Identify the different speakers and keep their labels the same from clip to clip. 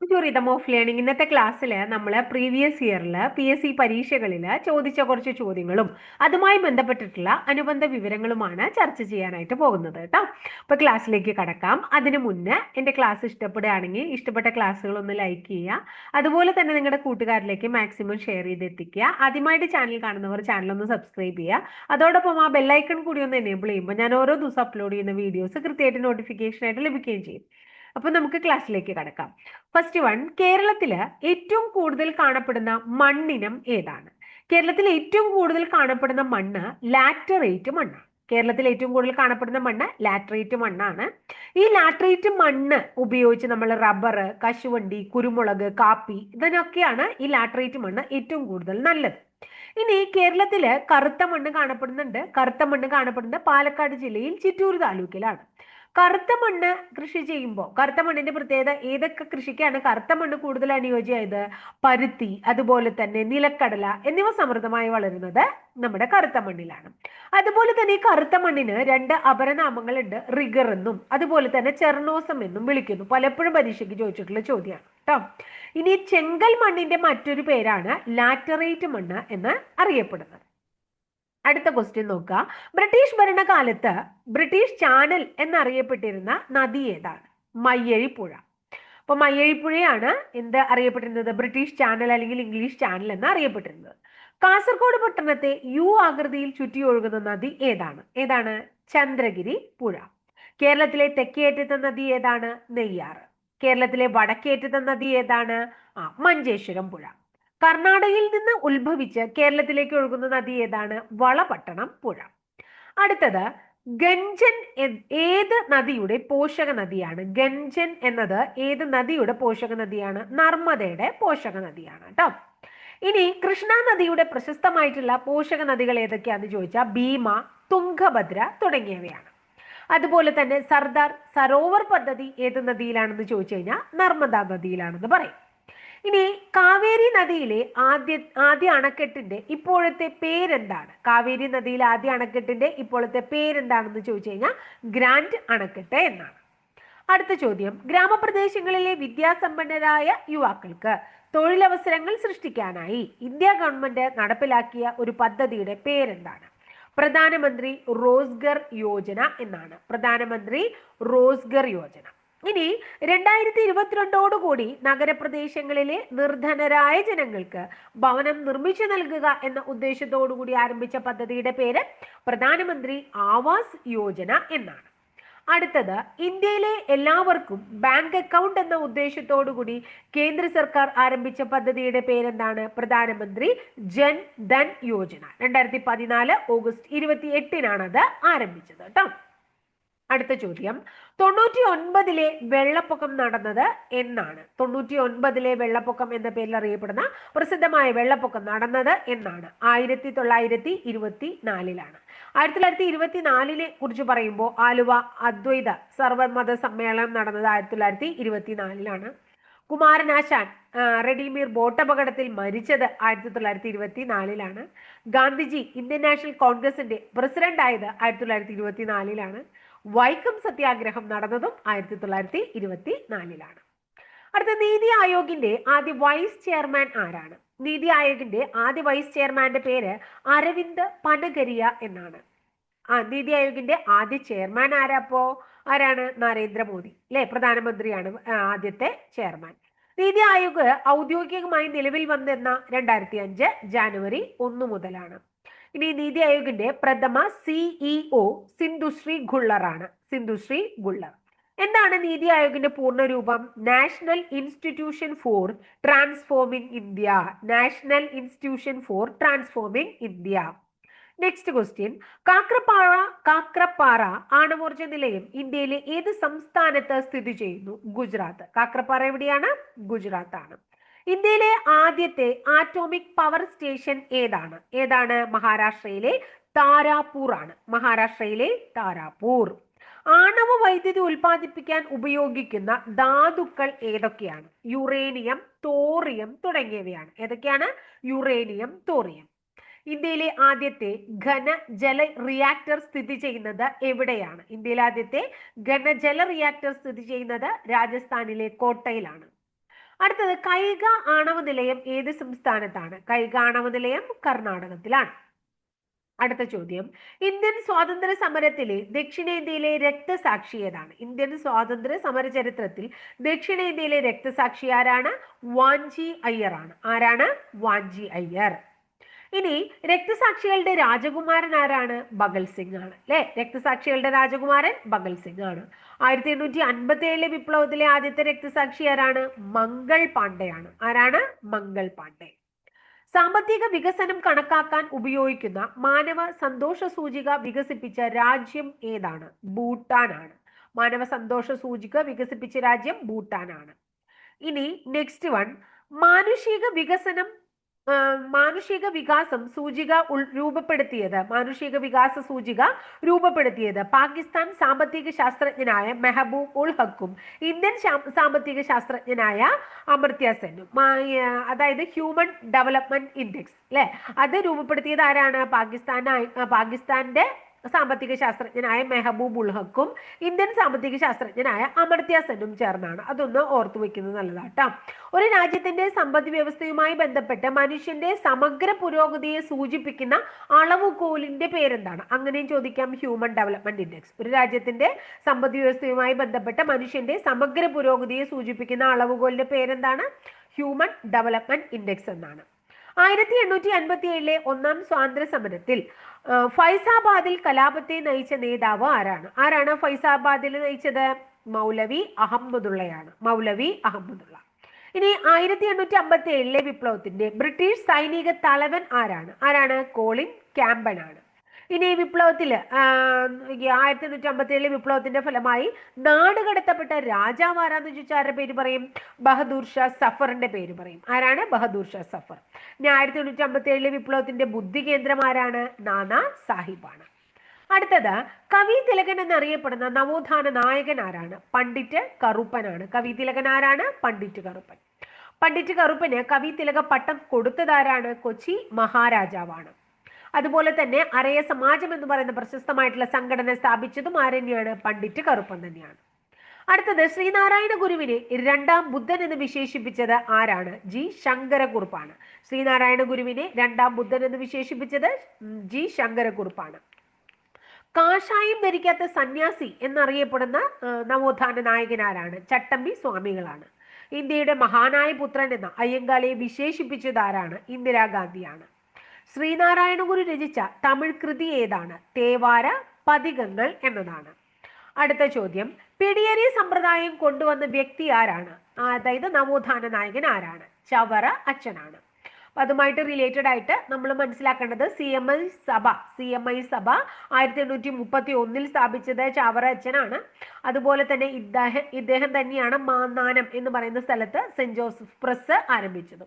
Speaker 1: ഒരു rhythm of learning ഇന്നത്തെ ക്ലാസ്സിൽ നമ്മൾ പ്രീവിയസ് ഇയറിൽ പി എസ് സി പരീക്ഷകളിൽ ചോദിച്ച കുറച്ച് ചോദ്യങ്ങളും അതുമായി ബന്ധപ്പെട്ടിട്ടുള്ള അനുബന്ധ വിവരങ്ങളുമാണ് ചർച്ച ചെയ്യാനായിട്ട് പോകുന്നത് കേട്ടോ. അപ്പോൾ ക്ലാസ്സിലേക്ക് കടക്കാം. അതിനു മുന്നേ എന്റെ ക്ലാസ് ഇഷ്ടപ്പെടുകയാണെങ്കിൽ ഇഷ്ടപ്പെട്ട ക്ലാസ്സുകളൊന്ന് ലൈക്ക് ചെയ്യുക. അതുപോലെ തന്നെ നിങ്ങളുടെ കൂട്ടുകാരിലേക്ക് മാക്സിമം ഷെയർ ചെയ്ത് എത്തിക്കുക ആദ്യമായിട്ട് ചാനൽ കാണുന്നവർ ചാനൽ ഒന്ന് സബ്സ്ക്രൈബ് ചെയ്യുക. അതോടൊപ്പം ആ ബെല്ലൈക്കൺ കൂടി ഒന്ന് എനേബിൾ ചെയ്യുമ്പോൾ ഞാൻ ഓരോ ദിവസം അപ്ലോഡ് ചെയ്യുന്ന വീഡിയോസ് കൃത്യമായിട്ട് നോട്ടിഫിക്കേഷൻ ആയിട്ട് ലഭിക്കുകയും ചെയ്യും. അപ്പോൾ നമുക്ക് ക്ലാസ്സിലേക്ക് കടക്കാം. ഫസ്റ്റ് വൺ കേരളത്തിൽ ഏറ്റവും കൂടുതൽ കാണപ്പെടുന്ന മണ്ണിനം ഏതാണ്? കേരളത്തിൽ ഏറ്റവും കൂടുതൽ കാണപ്പെടുന്ന മണ്ണ് ലാറ്ററേറ്റ് മണ്ണാണ്. കേരളത്തിൽ ഏറ്റവും കൂടുതൽ കാണപ്പെടുന്ന മണ്ണ് ലാറ്ററേറ്റ് മണ്ണാണ്. ഈ ലാറ്ററേറ്റ് മണ്ണ് ഉപയോഗിച്ച് നമ്മൾ റബ്ബർ കശുവണ്ടി കുരുമുളക് കാപ്പി ഇതിനൊക്കെയാണ് ഈ ലാറ്ററേറ്റ് മണ്ണ് ഏറ്റവും കൂടുതൽ നല്ലത്. ഇനി കേരളത്തിൽ കറുത്ത മണ്ണ് കാണപ്പെടുന്നുണ്ട്. കറുത്ത മണ്ണ് കാണപ്പെടുന്നത് പാലക്കാട് ജില്ലയിൽ ചിറ്റൂർ താലൂക്കിലാണ്. കറുത്ത മണ്ണ് കൃഷി ചെയ്യുമ്പോൾ കറുത്ത മണ്ണിന്റെ പ്രത്യേകത ഏതൊക്കെ കൃഷിക്കാണ്? കറുത്ത മണ്ണ് കൂടുതൽ അനുയോജ്യമായത്? പരുത്തി അതുപോലെ തന്നെ നിലക്കടല എന്നിവ സമൃദ്ധമായി വളരുന്നത് നമ്മുടെ കറുത്ത മണ്ണിലാണ്. അതുപോലെ തന്നെ ഈ കറുത്ത മണ്ണിന് രണ്ട് അപരനാമങ്ങളുണ്ട് റിഗർ എന്നും അതുപോലെ തന്നെ ചെർണോസം എന്നും വിളിക്കുന്നു. പലപ്പോഴും പരീക്ഷയ്ക്ക് ചോദിച്ചിട്ടുള്ള ചോദ്യമാണ് കേട്ടോ ഇനി ചെങ്കൽ മണ്ണിന്റെ മറ്റൊരു പേരാണ് ലാറ്ററേറ്റ് മണ്ണ് എന്ന് അറിയപ്പെടുന്നത്. അടുത്ത ക്വസ്റ്റ്യൻ നോക്കുക. ബ്രിട്ടീഷ് ഭരണകാലത്ത് ബ്രിട്ടീഷ് ചാനൽ എന്നറിയപ്പെട്ടിരുന്ന നദി ഏതാണ്? മയ്യഴിപ്പുഴ. അപ്പൊ മയ്യഴിപ്പുഴയാണ് എന്ത് അറിയപ്പെട്ടിരുന്നത്? ബ്രിട്ടീഷ് ചാനൽ അല്ലെങ്കിൽ ഇംഗ്ലീഷ് ചാനൽ എന്ന് അറിയപ്പെട്ടിരുന്നത്. കാസർഗോഡ് പട്ടണത്തെ യു ആകൃതിയിൽ ചുറ്റിയൊഴുകുന്ന നദി ഏതാണ്? ഏതാണ്? ചന്ദ്രഗിരി പുഴ. കേരളത്തിലെ തെക്കേറ്റത്തെ നദി ഏതാണ്? നെയ്യാറ്. കേരളത്തിലെ വടക്കേറ്റത്തെ നദി ഏതാണ്? ആ മഞ്ചേശ്വരം പുഴ. കർണാടകയിൽ നിന്ന് ഉത്ഭവിച്ച് കേരളത്തിലേക്ക് ഒഴുകുന്ന നദി ഏതാണ്? വളപട്ടണം പുഴ. അടുത്തത് ഗഞ്ചൻ ഏത് നദിയുടെ പോഷക നദിയാണ്? ഗഞ്ചൻ എന്നത് ഏത് നദിയുടെ പോഷക നദിയാണ്? നർമ്മദയുടെ പോഷക നദിയാണ് കേട്ടോ ഇനി കൃഷ്ണ നദിയുടെ പ്രശസ്തമായിട്ടുള്ള പോഷക നദികൾ ഏതൊക്കെയാണെന്ന് ചോദിച്ചാൽ ഭീമ തുംഗഭദ്ര തുടങ്ങിയവയാണ്. അതുപോലെ തന്നെ സർദാർ സരോവർ പദ്ധതി ഏത് നദിയിലാണെന്ന് ചോദിച്ചു കഴിഞ്ഞാൽ നർമ്മദ നദിയിലാണെന്ന് പറയും. ഇനി കാവേരി നദിയിലെ ആദ്യ ആദ്യ അണക്കെട്ടിന്റെ ഇപ്പോഴത്തെ പേരെന്താണ്? കാവേരി നദിയിലെ ആദ്യ അണക്കെട്ടിന്റെ ഇപ്പോഴത്തെ പേരെന്താണെന്ന് ചോദിച്ചു കഴിഞ്ഞാൽ ഗ്രാൻഡ് അണക്കെട്ട് എന്നാണ്. അടുത്ത ചോദ്യം. ഗ്രാമപ്രദേശങ്ങളിലെ വിദ്യാസമ്പന്നരായ യുവാക്കൾക്ക് തൊഴിലവസരങ്ങൾ സൃഷ്ടിക്കാനായി ഇന്ത്യ ഗവൺമെന്റ് നടപ്പിലാക്കിയ ഒരു പദ്ധതിയുടെ പേരെന്താണ്? പ്രധാനമന്ത്രി റോസ്ഗർ യോജന എന്നാണ്. പ്രധാനമന്ത്രി റോസ്ഗർ യോജന. ഇനി രണ്ടായിരത്തി ഇരുപത്തിരണ്ടോടുകൂടി നഗരപ്രദേശങ്ങളിലെ നിർധനരായ ജനങ്ങൾക്ക് ഭവനം നിർമ്മിച്ചു നൽകുക എന്ന ഉദ്ദേശത്തോടുകൂടി ആരംഭിച്ച പദ്ധതിയുടെ പേര് പ്രധാനമന്ത്രി ആവാസ് യോജന എന്നാണ്. അടുത്തത് ഇന്ത്യയിലെ എല്ലാവർക്കും ബാങ്ക് അക്കൗണ്ട് എന്ന ഉദ്ദേശത്തോടുകൂടി കേന്ദ്ര സർക്കാർ ആരംഭിച്ച പദ്ധതിയുടെ പേരെന്താണ്? പ്രധാനമന്ത്രി ജൻ ധൻ യോജന. രണ്ടായിരത്തി പതിനാല് ഓഗസ്റ്റ് ഇരുപത്തി എട്ടിനാണ് അത് ആരംഭിച്ചത് കേട്ടോ. അടുത്ത ചോദ്യം. തൊണ്ണൂറ്റി ഒൻപതിലെ വെള്ളപ്പൊക്കം നടന്നത് എന്നാണ്. തൊണ്ണൂറ്റി ഒൻപതിലെ വെള്ളപ്പൊക്കം എന്ന പേരിൽ അറിയപ്പെടുന്ന പ്രസിദ്ധമായ വെള്ളപ്പൊക്കം നടന്നത് എന്നാണ്. ആയിരത്തി തൊള്ളായിരത്തി ഇരുപത്തി നാലിലാണ് ആയിരത്തി തൊള്ളായിരത്തി ഇരുപത്തി നാലിനെ കുറിച്ച് പറയുമ്പോൾ ആലുവ അദ്വൈത സർവമത സമ്മേളനം നടന്നത് ആയിരത്തി തൊള്ളായിരത്തി ഇരുപത്തി നാലിലാണ് കുമാരനാശാൻ റെഡിമീർ ബോട്ടപകടത്തിൽ മരിച്ചത് ആയിരത്തി തൊള്ളായിരത്തി ഇരുപത്തി നാലിലാണ് ഗാന്ധിജി ഇന്ത്യൻ നാഷണൽ കോൺഗ്രസിന്റെ പ്രസിഡന്റ് ആയത് ആയിരത്തി തൊള്ളായിരത്തി ഇരുപത്തി നാലിലാണ് വൈക്കം സത്യാഗ്രഹം നടന്നതും ആയിരത്തി തൊള്ളായിരത്തി ഇരുപത്തി നാലിലാണ് അടുത്ത നീതി ആയോഗിന്റെ ആദ്യ വൈസ് ചെയർമാൻ ആരാണ്? നീതി ആയോഗിന്റെ ആദ്യ വൈസ് ചെയർമാന്റെ പേര് അരവിന്ദ് പനഗരിയ എന്നാണ്. ആ നീതി ആയോഗിന്റെ ആദ്യ ചെയർമാൻ ആരാപ്പോ ആരാണ്? നരേന്ദ്രമോദി അല്ലെ പ്രധാനമന്ത്രിയാണ് ആദ്യത്തെ ചെയർമാൻ നീതി ആയോഗ് ഔദ്യോഗികമായി നിലവിൽ വന്നെന്ന രണ്ടായിരത്തി അഞ്ച് ജാനുവരി ഒന്ന് മുതലാണ്. ഇനി നീതി ആയോഗിന്റെ പ്രഥമ സിഇഒ സിന്ധുശ്രീ ഗുള്ളറാണ് സിന്ധുശ്രീ ഗുള്ളർ എന്താണ് നീതി ആയോഗിന്റെ പൂർണ രൂപം? National Institution for Transforming India National Institution for Transforming India next question Kakrapar Kakrapar ആണവോർജ നിലയം ഇന്ത്യയിലെ ഏത് സംസ്ഥാനത്ത് സ്ഥിതി ചെയ്യുന്നു? ഗുജറാത്ത്. കാക്രപ്പാറ എവിടെയാണ്? ഗുജറാത്താണ്. ഇന്ത്യയിലെ ആദ്യത്തെ ആറ്റോമിക് പവർ സ്റ്റേഷൻ ഏതാണ്? ഏതാണ്? മഹാരാഷ്ട്രയിലെ താരാപൂർ ആണ്. മഹാരാഷ്ട്രയിലെ താരാപൂർ. ആണവ വൈദ്യുതി ഉൽപ്പാദിപ്പിക്കാൻ ഉപയോഗിക്കുന്ന ധാതുക്കൾ ഏതൊക്കെയാണ്? യുറേനിയം തോറിയം തുടങ്ങിയവയാണ്. ഏതൊക്കെയാണ്? Uranium thorium. ഇന്ത്യയിലെ ആദ്യത്തെ ഘന ജല റിയാക്ടർ സ്ഥിതി ചെയ്യുന്നത് എവിടെയാണ്? ഇന്ത്യയിലെ ആദ്യത്തെ ഘനജല റിയാക്ടർ സ്ഥിതി ചെയ്യുന്നത് രാജസ്ഥാനിലെ കോട്ടയിലാണ്. അടുത്തത് കൈക ആണവ നിലയം ഏത് സംസ്ഥാനത്താണ്? കൈക ആണവ നിലയം കർണാടകത്തിലാണ്. അടുത്ത ചോദ്യം. ഇന്ത്യൻ സ്വാതന്ത്ര്യ സമരത്തിലെ ദക്ഷിണേന്ത്യയിലെ രക്തസാക്ഷി ഏതാണ്? ഇന്ത്യൻ സ്വാതന്ത്ര്യ സമര ചരിത്രത്തിൽ ദക്ഷിണേന്ത്യയിലെ രക്തസാക്ഷി ആരാണ്? വാഞ്ചി അയ്യർ ആണ് ആരാണ്? വാഞ്ചി അയ്യർ. ഇനി രക്തസാക്ഷികളുടെ രാജകുമാരൻ ആരാണ്? ഭഗൽ സിംഗ് ആണ്. അല്ലെ? രക്തസാക്ഷികളുടെ രാജകുമാരൻ ഭഗൽ സിംഗ് ആണ്. ആയിരത്തി എണ്ണൂറ്റി അൻപത്തി ഏഴിലെ വിപ്ലവത്തിലെ ആദ്യത്തെ രക്തസാക്ഷി ആരാണ്? മംഗൾ പാണ്ഡെയാണ്. ആരാണ്? മംഗൾ പാണ്ഡെ. സാമ്പത്തിക വികസനം കണക്കാക്കാൻ ഉപയോഗിക്കുന്ന മാനവ സന്തോഷ സൂചിക വികസിപ്പിച്ച രാജ്യം ഏതാണ്? ഭൂട്ടാനാണ് മാനവ സന്തോഷ സൂചിക വികസിപ്പിച്ച രാജ്യം ഭൂട്ടാനാണ് ഇനി നെക്സ്റ്റ് വൺ. മാനുഷിക വികസനം മാനുഷിക വികാസം സൂചിക രൂപപ്പെടുത്തിയത് മാനുഷിക വികാസ സൂചിക രൂപപ്പെടുത്തിയത് പാകിസ്ഥാൻ സാമ്പത്തിക ശാസ്ത്രജ്ഞനായ മെഹബൂബ് ഉൾ ഹക്കും ഇന്ത്യൻ സാമ്പത്തിക ശാസ്ത്രജ്ഞനായ അമർത്യ സെന്നും അതായത് ഹ്യൂമൻ ഡെവലപ്മെന്റ് ഇൻഡെക്സ് അല്ലെ അത് രൂപപ്പെടുത്തിയത് ആരാണ്? പാകിസ്ഥാനായി ആ, പാകിസ്ഥാന്റെ സാമ്പത്തിക ശാസ്ത്രജ്ഞനായ മെഹബൂബ് ഹക്കും ഇന്ത്യൻ സാമ്പത്തിക ശാസ്ത്രജ്ഞനായ അമർത്യ സെനും ചേർന്നാണ്. അതൊന്ന് ഓർത്തു വെക്കുന്നത് നല്ലതാട്ടോ. ഒരു രാജ്യത്തിന്റെ സമ്പദ് വ്യവസ്ഥയുമായി ബന്ധപ്പെട്ട് മനുഷ്യന്റെ സമഗ്ര പുരോഗതിയെ സൂചിപ്പിക്കുന്ന അളവുകോലിന്റെ പേരെന്താണ്? അങ്ങനെയും ചോദിക്കാം ഹ്യൂമൻ ഡെവലപ്മെന്റ് ഇൻഡെക്സ് ഒരു രാജ്യത്തിന്റെ സമ്പദ് വ്യവസ്ഥയുമായി ബന്ധപ്പെട്ട മനുഷ്യന്റെ സമഗ്ര പുരോഗതിയെ സൂചിപ്പിക്കുന്ന അളവുകോലിന്റെ പേരെന്താണ്? ഹ്യൂമൻ ഡെവലപ്മെന്റ് ഇൻഡെക്സ് എന്നാണ്. ആയിരത്തി എണ്ണൂറ്റി അൻപത്തി ഏഴിലെ ഒന്നാം സ്വാതന്ത്ര്യ സമരത്തിൽ ഫൈസാബാദിൽ കലാപത്തെ നയിച്ച നേതാവ് ആരാണ്? ആരാണ് ഫൈസാബാദിൽ നയിച്ചത്? മൗലവി അഹമ്മദുള്ളയാണ്. മൗലവി അഹമ്മദുള്ള. ഇനി ആയിരത്തി എണ്ണൂറ്റി അമ്പത്തി ഏഴിലെ വിപ്ലവത്തിന്റെ ബ്രിട്ടീഷ് സൈനിക തലവൻ ആരാണ്? ആരാണ്? കോളിൻ ക്യാമ്പൻ ആണ് ഇനി വിപ്ലവത്തിൽ ആയിരത്തി എണ്ണൂറ്റി അമ്പത്തി ഏഴിലെ വിപ്ലവത്തിന്റെ ഫലമായി നാട് കടത്തപ്പെട്ട രാജാവ് ആരാന്ന് ചോദിച്ചാൽ ആരുടെ പേര് പറയും? ബഹദൂർ ഷാ സഫറിന്റെ പേര് പറയും. ആരാണ്? ബഹദൂർ ഷാ സഫർ. ഇനി ആയിരത്തി എണ്ണൂറ്റി അമ്പത്തി ഏഴിലെ വിപ്ലവത്തിന്റെ ബുദ്ധി കേന്ദ്രം ആരാണ്? നാനാ സാഹിബാണ്. അടുത്തത് കവി തിലകൻ എന്നറിയപ്പെടുന്ന നവോത്ഥാന നായകൻ ആരാണ്? പണ്ഡിറ്റ് കറുപ്പനാണ്. കവി തിലകൻ ആരാണ്? പണ്ഡിറ്റ് കറുപ്പൻ. പണ്ഡിറ്റ് കറുപ്പന് കവി തിലക പട്ടം കൊടുത്തതാരാണ് കൊച്ചി മഹാരാജാവാണ്. അതുപോലെ തന്നെ അരയ സമാജം എന്ന് പറയുന്ന പ്രശസ്തമായിട്ടുള്ള സംഘടന സ്ഥാപിച്ചതും ആരന്യാണ്? പണ്ഡിറ്റ് കറുപ്പൻ തന്നെയാണ്. അടുത്തത് ശ്രീനാരായണ ഗുരുവിനെ രണ്ടാം ബുദ്ധൻ എന്ന് വിശേഷിപ്പിച്ചത് ആരാണ്? ജി ശങ്കരക്കുറുപ്പാണ്. ശ്രീനാരായണ ഗുരുവിനെ രണ്ടാം ബുദ്ധൻ എന്ന് വിശേഷിപ്പിച്ചത് ജി ശങ്കരക്കുറുപ്പാണ്. കാഷായം ധരിക്കാത്ത സന്യാസി എന്നറിയപ്പെടുന്ന നവോത്ഥാന നായകൻ ആരാണ്? ചട്ടമ്പി സ്വാമികളാണ്. ഇന്ത്യയുടെ മഹാനായ പുത്രൻ എന്ന അയ്യങ്കാളിയെ വിശേഷിപ്പിച്ചത് ആരാണ്? ഇന്ദിരാഗാന്ധിയാണ്. ശ്രീനാരായണ ഗുരു രചിച്ച തമിഴ് കൃതി ഏതാണ്? തേവാര പതികങ്ങൾ എന്നതാണ്. അടുത്ത ചോദ്യം. പിടിയരി സമ്പ്രദായം കൊണ്ടുവന്ന വ്യക്തി ആരാണ്? അതായത് നവോത്ഥാന നായകൻ ആരാണ്? ചവറ അച്ഛനാണ്. അതുമായിട്ട് റിലേറ്റഡ് ആയിട്ട് നമ്മൾ മനസ്സിലാക്കേണ്ടത് C M I Sabha C M I Sabha ആയിരത്തി എണ്ണൂറ്റി മുപ്പത്തി ഒന്നിൽ സ്ഥാപിച്ചത് ചാവറ അച്ഛനാണ്. അതുപോലെ തന്നെ ഇദ്ദേഹം ഇദ്ദേഹം തന്നെയാണ് മാന്നാനം എന്ന് പറയുന്ന സ്ഥലത്ത് സെന്റ് ജോസഫ് പ്രസ് ആരംഭിച്ചത്.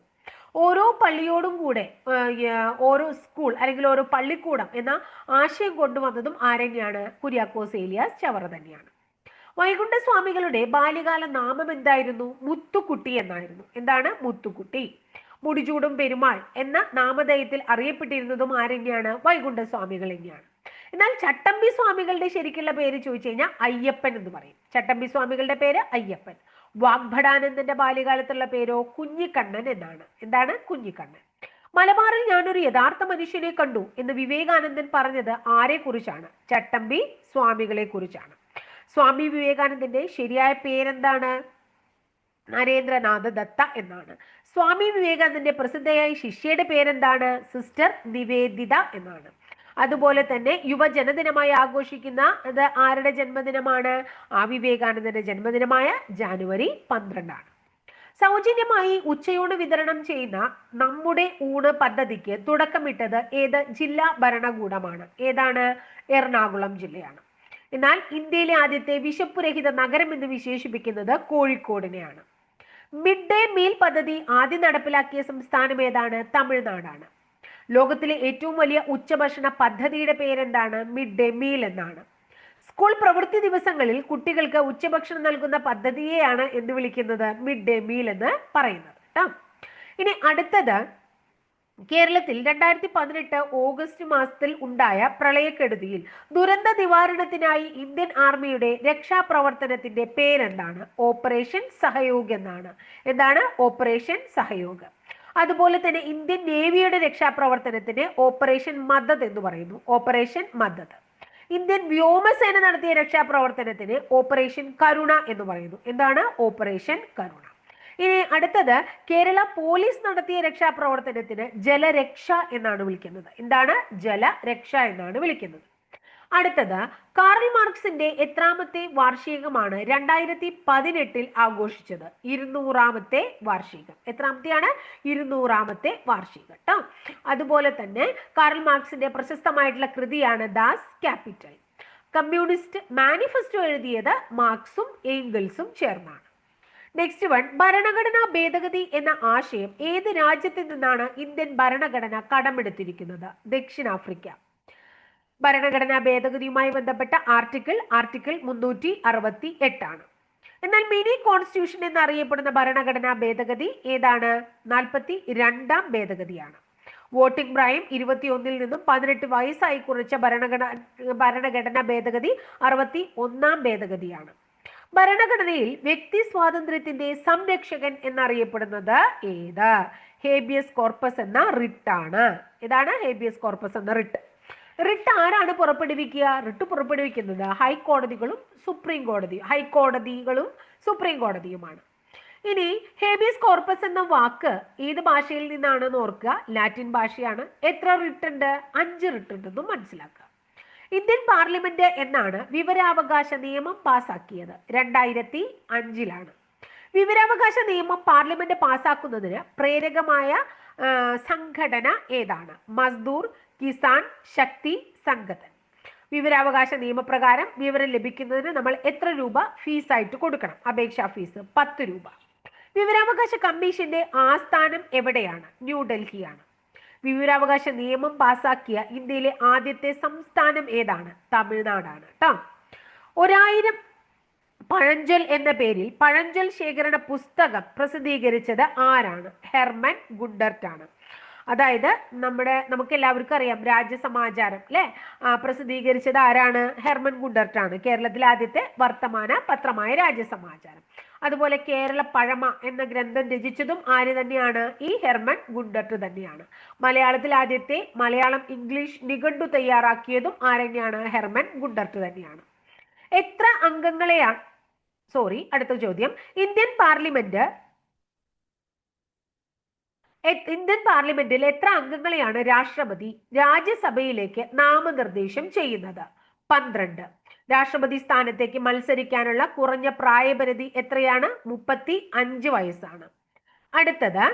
Speaker 1: ഓരോ പള്ളിയോടും കൂടെ ഓരോ സ്കൂൾ അല്ലെങ്കിൽ ഓരോ പള്ളിക്കൂടം എന്ന ആശയം കൊണ്ടുവന്നതും ആരെന്നെയാണ്? കുര്യാക്കോസ് ഏലിയാസ് ചവറ തന്നെയാണ്. വൈകുണ്ഠ സ്വാമികളുടെ ബാല്യകാല നാമം എന്തായിരുന്നു? മുത്തുക്കുട്ടി എന്നായിരുന്നു. എന്താണ് മുത്തുക്കുട്ടി? മുടിചൂടും പെരുമാൾ എന്ന നാമധേയത്തിൽ അറിയപ്പെട്ടിരുന്നതും ആരെന്നെയാണ്? വൈകുണ്ഠ സ്വാമികൾ തന്നെയാണ്. എന്നാൽ ചട്ടമ്പി സ്വാമികളുടെ ശരിക്കുള്ള പേര് ചോദിച്ചു കഴിഞ്ഞാൽ അയ്യപ്പൻ എന്ന് പറയും. ചട്ടമ്പി സ്വാമികളുടെ പേര് അയ്യപ്പൻ. വാഗ്ഭടാനന്ദന്റെ ബാല്യകാലത്തുള്ള പേരോ കുഞ്ഞിക്കണ്ണൻ എന്നാണ്. എന്താണ്? കുഞ്ഞിക്കണ്ണൻ. മലബാറിൽ ഞാനൊരു യഥാർത്ഥ മനുഷ്യനെ കണ്ടു എന്ന് വിവേകാനന്ദൻ പറഞ്ഞത് ആരെ കുറിച്ചാണ് ചട്ടമ്പി സ്വാമികളെ കുറിച്ചാണ് സ്വാമി വിവേകാനന്ദന്റെ ശരിയായ പേരെന്താണ്? നരേന്ദ്രനാഥ് ദത്ത എന്നാണ്. സ്വാമി വിവേകാനന്ദന്റെ പ്രസിദ്ധയായ ശിഷ്യയുടെ പേരെന്താണ്? സിസ്റ്റർ നിവേദിത എന്നാണ്. അതുപോലെ തന്നെ യുവജനദിനമായി ആഘോഷിക്കുന്ന അത് ആരുടെ ജന്മദിനമാണ്? ആ വിവേകാനന്ദന്റെ ജന്മദിനമായ ജാനുവരി പന്ത്രണ്ടാണ്. സൗജന്യമായി ഉച്ചയൂണ് വിതരണം ചെയ്യുന്ന നമ്മുടെ ഊണ് പദ്ധതിക്ക് തുടക്കമിട്ടത് ഏത്? ജില്ലാ ഭരണകൂടമാണ്. ഏതാണ്? എറണാകുളം ജില്ലയാണ്. എന്നാൽ ഇന്ത്യയിലെ ആദ്യത്തെ വിശപ്പുരഹിത നഗരം എന്ന് വിശേഷിപ്പിക്കുന്നത് കോഴിക്കോടിനെയാണ്. മിഡ് ഡേ മീൽ പദ്ധതി ആദ്യം നടപ്പിലാക്കിയ സംസ്ഥാനം ഏതാണ്? തമിഴ്നാടാണ്. ലോകത്തിലെ ഏറ്റവും വലിയ ഉച്ചഭക്ഷണ പദ്ധതിയുടെ പേരെന്താണ്? മിഡ് ഡേ മീൽ എന്നാണ്. സ്കൂൾ പ്രവൃത്തി ദിവസങ്ങളിൽ കുട്ടികൾക്ക് ഉച്ചഭക്ഷണം നൽകുന്ന പദ്ധതിയെയാണ് എന്ന് വിളിക്കുന്നത് മിഡ് ഡേ മീൽ എന്ന് പറയുന്നത് കേട്ടോ. ഇനി അടുത്തത് കേരളത്തിൽ രണ്ടായിരത്തി പതിനെട്ട് ഓഗസ്റ്റ് മാസത്തിൽ ഉണ്ടായ പ്രളയക്കെടുതിയിൽ ദുരന്ത നിവാരണത്തിനായി ഇന്ത്യൻ ആർമിയുടെ രക്ഷാപ്രവർത്തനത്തിന്റെ പേരെന്താണ്? ഓപ്പറേഷൻ സഹയോഗ് എന്നാണ്. എന്താണ്? ഓപ്പറേഷൻ സഹയോഗ്. അതുപോലെ തന്നെ ഇന്ത്യൻ നേവിയുടെ രക്ഷാപ്രവർത്തനത്തിന് ഓപ്പറേഷൻ മദത് എന്ന് പറയുന്നു. ഓപ്പറേഷൻ മദത്. ഇന്ത്യൻ വ്യോമസേന നടത്തിയ രക്ഷാപ്രവർത്തനത്തിന് ഓപ്പറേഷൻ കരുണ എന്ന് പറയുന്നു. എന്താണ്? ഓപ്പറേഷൻ കരുണ. ഇനി അടുത്തത് കേരള പോലീസ് നടത്തിയ രക്ഷാപ്രവർത്തനത്തിന് ജലരക്ഷ എന്നാണ് വിളിക്കുന്നത്. എന്താണ്? ജലരക്ഷ എന്നാണ് വിളിക്കുന്നത്. അടുത്തത് കാറൽ മാർക്സിന്റെ എത്രാമത്തെ വാർഷികമാണ് രണ്ടായിരത്തി പതിനെട്ടിൽ ആഘോഷിച്ചത്. ഇരുന്നൂറാമത്തെ വാർഷികം. എത്രാമത്തെയാണ്? ഇരുന്നൂറാമത്തെ വാർഷികം കേട്ടോ അതുപോലെ തന്നെ കാറൽ മാർക്സിന്റെ പ്രശസ്തമായിട്ടുള്ള കൃതിയാണ് ദാസ് ക്യാപിറ്റൽ. കമ്മ്യൂണിസ്റ്റ് മാനിഫെസ്റ്റോ എഴുതിയത് മാർക്സും ഏംഗിൾസും ചേർന്നാണ്. നെക്സ്റ്റ് വൺ ഭരണഘടനാ ഭേദഗതി എന്ന ആശയം ഏത് രാജ്യത്തിൽ നിന്നാണ് ഇന്ത്യൻ ഭരണഘടന കടമെടുത്തിരിക്കുന്നത്? ദക്ഷിണാഫ്രിക്ക. ഭരണഘടനാ ഭേദഗതിയുമായി ബന്ധപ്പെട്ട ആർട്ടിക്കിൾ ആർട്ടിക്കിൾ മുന്നൂറ്റി അറുപത്തി എട്ടാണ് എന്നാൽ മിനി കോൺസ്റ്റിറ്റ്യൂഷൻ എന്നറിയപ്പെടുന്ന ഭരണഘടനാ ഭേദഗതി ഏതാണ്? നാൽപ്പത്തി രണ്ടാം ഭേദഗതിയാണ്. വോട്ടിംഗ് പ്രായം ഇരുപത്തിയൊന്നിൽ നിന്നും പതിനെട്ട് വയസ്സായി കുറച്ച ഭരണഘടന ഭരണഘടനാ ഭേദഗതി അറുപത്തി ഒന്നാം ഭേദഗതിയാണ്. ഭരണഘടനയിൽ വ്യക്തി സ്വാതന്ത്ര്യത്തിന്റെ സംരക്ഷകൻ എന്നറിയപ്പെടുന്നത് ഏത്? ഹേബിയസ് കോർപ്പസ് എന്ന റിട്ടാണ്. ഇതാണ് ഹേബിയസ് കോർപ്പസ് എന്ന റിട്ട്? റിട്ട് ആരാണ് പുറപ്പെടുവിക്കുക? റിട്ട് പുറപ്പെടുവിക്കുന്നത് ഹൈക്കോടതികളും സുപ്രീം കോടതി ഹൈക്കോടതികളും സുപ്രീം കോടതിയുമാണ്. ഇനി ഹേബിയസ് കോർപ്പസ് എന്ന വാക്ക് ഏത് ഭാഷയിൽ നിന്നാണെന്ന് ഓർക്കുക? ലാറ്റിൻ ഭാഷയാണ്. എത്ര റിട്ട് ഉണ്ട് അഞ്ച് റിട്ട് ഉണ്ടെന്നും മനസ്സിലാക്കുക. ഇന്ത്യൻ പാർലമെന്റ് എന്നാണ് വിവരാവകാശ നിയമം പാസാക്കിയത്. രണ്ടായിരത്തി അഞ്ചിലാണ്. വിവരാവകാശ നിയമം പാർലമെന്റ് പാസാക്കുന്നതിന് പ്രേരകമായ സംഘടന ഏതാണ്? മസ്ദൂർ കിസാൻ ശക്തി സംഗതൻ. വിവരാവകാശ നിയമപ്രകാരം വിവരം ലഭിക്കുന്നതിന് നമ്മൾ എത്ര രൂപ ഫീസായിട്ട് കൊടുക്കണം? അപേക്ഷാ ഫീസ് പത്ത് രൂപ. വിവരാവകാശ കമ്മീഷന്റെ ആസ്ഥാനം എവിടെയാണ്? ന്യൂഡൽഹിയാണ് വിവരാവകാശ നിയമം പാസാക്കിയ ഇന്ത്യയിലെ ആദ്യത്തെ സംസ്ഥാനം ഏതാണ്? തമിഴ്നാടാണ് കേട്ടോ ഒരായിരം പഴഞ്ചൽ എന്ന പേരിൽ പഴഞ്ചൽ ശേഖരണ പുസ്തകം പ്രസിദ്ധീകരിച്ചത് ആരാണ്? ഹെർമൻ ഗുണ്ടർട്ട് ആണ് അതായത് നമ്മുടെ നമുക്ക് എല്ലാവർക്കും അറിയാം രാജ്യസമാചാരം അല്ലെ പ്രസിദ്ധീകരിച്ചത് ആരാണ്? ഹെർമൻ ഗുണ്ടർട്ട് ആണ് കേരളത്തിലെ ആദ്യത്തെ വർത്തമാന പത്രമായ രാജ്യസമാചാരം. അതുപോലെ കേരള പഴമ എന്ന ഗ്രന്ഥം രചിച്ചതും ആര് തന്നെയാണ്? ഈ ഹെർമൻ ഗുണ്ടർട്ട് തന്നെയാണ്. മലയാളത്തിൽ ആദ്യത്തെ മലയാളം ഇംഗ്ലീഷ് നിഘണ്ടു തയ്യാറാക്കിയതും ആരെന്നെയാണ് ഹെർമൻ ഗുണ്ടർട്ട് തന്നെയാണ്. എത്ര അംഗങ്ങളെയാണ് സോറി അടുത്ത ചോദ്യം. ഇന്ത്യൻ പാർലമെന്റ് ഇന്ത്യൻ പാർലമെന്റിൽ എത്ര അംഗങ്ങളെയാണ് രാഷ്ട്രപതി രാജ്യസഭയിലേക്ക് നാമനിർദ്ദേശം ചെയ്യുന്നത്? പന്ത്രണ്ട്. രാഷ്ട്രപതി സ്ഥാനത്തേക്ക് മത്സരിക്കാനുള്ള കുറഞ്ഞ പ്രായപരിധി എത്രയാണ്? മുപ്പത്തി അഞ്ച് വയസ്സാണ്. അടുത്തത്.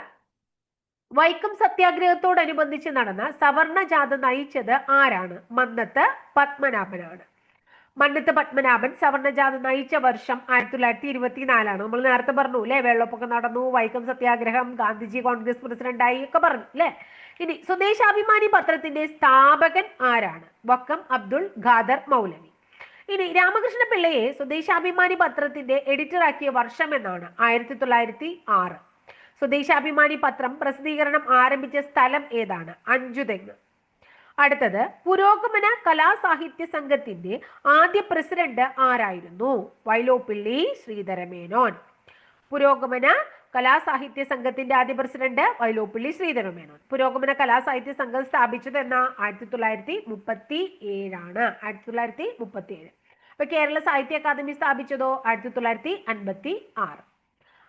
Speaker 1: വൈക്കം സത്യാഗ്രഹത്തോടനുബന്ധിച്ച് നടന്ന സവർണ ജാഥ നയിച്ചത് ആരാണ്? മന്നത്ത് പത്മനാഭനാണ്. മന്നത്ത് പത്മനാഭൻ സവർണജാത നയിച്ച വർഷം ആയിരത്തി തൊള്ളായിരത്തി ഇരുപത്തിനാലാണ് നമ്മൾ നേരത്തെ പറഞ്ഞു അല്ലെ വെള്ളപ്പൊക്കം നടന്നു വൈക്കം സത്യാഗ്രഹം ഗാന്ധിജി കോൺഗ്രസ് പ്രസിഡന്റായി ഒക്കെ പറഞ്ഞു അല്ലെ ഇനി സ്വദേശാഭിമാനി പത്രത്തിന്റെ സ്ഥാപകൻ ആരാണ്? വക്കം അബ്ദുൾ ഖാദർ മൗലവി. ഇനി രാമകൃഷ്ണ പിള്ളയെ സ്വദേശാഭിമാനി പത്രത്തിന്റെ എഡിറ്ററാക്കിയ വർഷം എന്നാണ് ആയിരത്തി തൊള്ളായിരത്തി ആറ് സ്വദേശാഭിമാനി പത്രം പ്രസിദ്ധീകരണം ആരംഭിച്ച സ്ഥലം ഏതാണ്? അഞ്ചുതെങ്ങ്. അടുത്തത് പുരോഗമന കലാസാഹിത്യ സംഘത്തിന്റെ ആദ്യ പ്രസിഡന്റ് ആരായിരുന്നു? വൈലോപ്പിള്ളി ശ്രീധരമേനോൻ. പുരോഗമന കലാസാഹിത്യ സംഘത്തിന്റെ ആദ്യ പ്രസിഡന്റ് വൈലോപ്പിള്ളി ശ്രീധരമേനോൻ. പുരോഗമന കലാസാഹിത്യ സംഘം സ്ഥാപിച്ചത് എന്ന? ആയിരത്തി തൊള്ളായിരത്തി മുപ്പത്തി ഏഴാണ് ആയിരത്തി തൊള്ളായിരത്തി മുപ്പത്തി ഏഴ് അപ്പൊ കേരള സാഹിത്യ അക്കാദമി സ്ഥാപിച്ചതോ? ആയിരത്തി തൊള്ളായിരത്തി അൻപത്തി ആറ്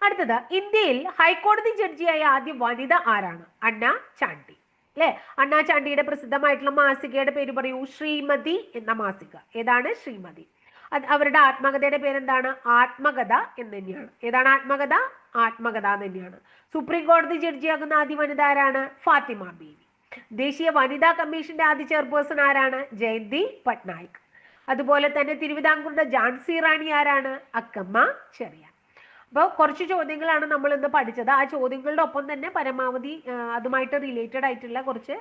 Speaker 1: അടുത്തത് ഇന്ത്യയിൽ ഹൈക്കോടതി ജഡ്ജിയായ ആദ്യ വനിത ആരാണ്? അണ്ണ ചാണ്ടി. അല്ലെ അണ്ണാചാണ്ടിയുടെ പ്രസിദ്ധമായിട്ടുള്ള മാസികയുടെ പേര് പറയൂ ശ്രീമതി എന്ന മാസിക. ഏതാണ്? ശ്രീമതി. അവരുടെ ആത്മകഥയുടെ പേരെന്താണ്? ആത്മകഥ എന്ന് തന്നെയാണ്. ഏതാണ് ആത്മകഥ? ആത്മകഥ എന്ന് തന്നെയാണ്. സുപ്രീം കോടതി ജഡ്ജിയാകുന്ന ആദ്യ വനിത ആരാണ്? ഫാത്തിമ ബീവി. ദേശീയ വനിതാ കമ്മീഷന്റെ ആദ്യ ചെയർപേഴ്സൺ ആരാണ്? ജയന്തി പട്നായിക്. അതുപോലെ തന്നെ തിരുവിതാംകൂറിന്റെ ജാൻസി റാണി ആരാണ്? അക്കമ്മ ചെറിയാൻ. അപ്പോൾ കുറച്ച് ചോദ്യങ്ങളാണ് നമ്മൾ ഇന്ന് പഠിച്ചത്. ആ ചോദ്യങ്ങളുടെ ഒപ്പം തന്നെ പരമാവധി അതുമായിട്ട് റിലേറ്റഡ് ആയിട്ടുള്ള കുറച്ച്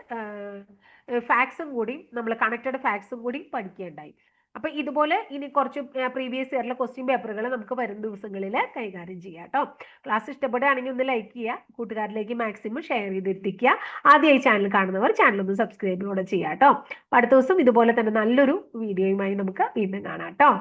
Speaker 1: ഫാക്സും കൂടി നമ്മൾ കണക്റ്റഡ് ഫാക്സും കൂടി പഠിക്കേണ്ടായി അപ്പൊ ഇതുപോലെ ഇനി കുറച്ച് പ്രീവിയസ് ഇയറിലെ ക്വസ്റ്റ്യൻ പേപ്പറുകൾ നമുക്ക് വരും ദിവസങ്ങളിൽ കൈകാര്യം ചെയ്യാം കേട്ടോ. ക്ലാസ് ഇഷ്ടപ്പെടുകയാണെങ്കിൽ ഒന്ന് ലൈക്ക് ചെയ്യുക കൂട്ടുകാരിലേക്ക് മാക്സിമം ഷെയർ ചെയ്തെത്തിക്കുക. ആദ്യമായി ചാനൽ കാണുന്നവർ ചാനൽ ഒന്ന് സബ്സ്ക്രൈബ് കൂടെ ചെയ്യാം കേട്ടോ. അടുത്ത ദിവസം ഇതുപോലെ തന്നെ നല്ലൊരു വീഡിയോയുമായി നമുക്ക് വീണ്ടും കാണാം കേട്ടോ.